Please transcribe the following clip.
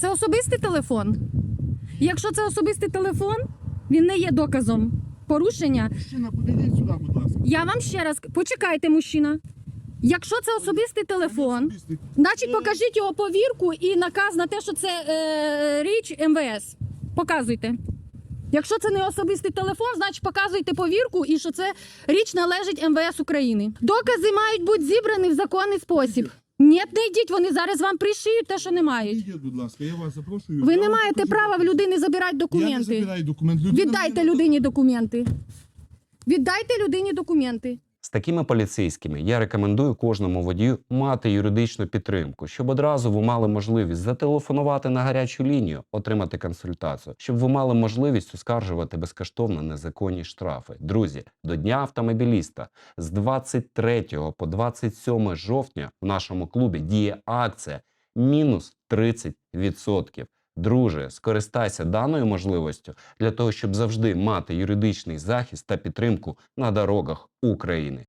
Це особистий телефон. Якщо це особистий телефон, він не є доказом порушення. Мужчина, подивіть сюди, будь ласка. Я вам ще раз почекайте, мужчина. Якщо це особистий телефон, Особистий. значить покажіть його повірку і наказ на те, що це е, річ МВС. Показуйте. Якщо це не особистий телефон, значить показуйте повірку і що це річ належить МВС України. Докази мають бути зібрані в законний спосіб. Ні, не йдіть, вони зараз вам пришиють те, що не мають. Ідіть, будь ласка, я вас запрошую. Ви Я не вам маєте покажу права в людини забирати Я не документи. забираю документ. Людина Віддайте мені людині документи. Віддайте людині документи. З такими поліцейськими я рекомендую кожному водію мати юридичну підтримку, щоб одразу ви мали можливість зателефонувати на гарячу лінію, отримати консультацію, щоб ви мали можливість оскаржувати безкоштовно незаконні штрафи. Друзі, до Дня автомобіліста з 23 по 27 жовтня в нашому клубі діє акція мінус 30%. Друже, скористайся даною можливістю для того, щоб завжди мати юридичний захист та підтримку на дорогах України.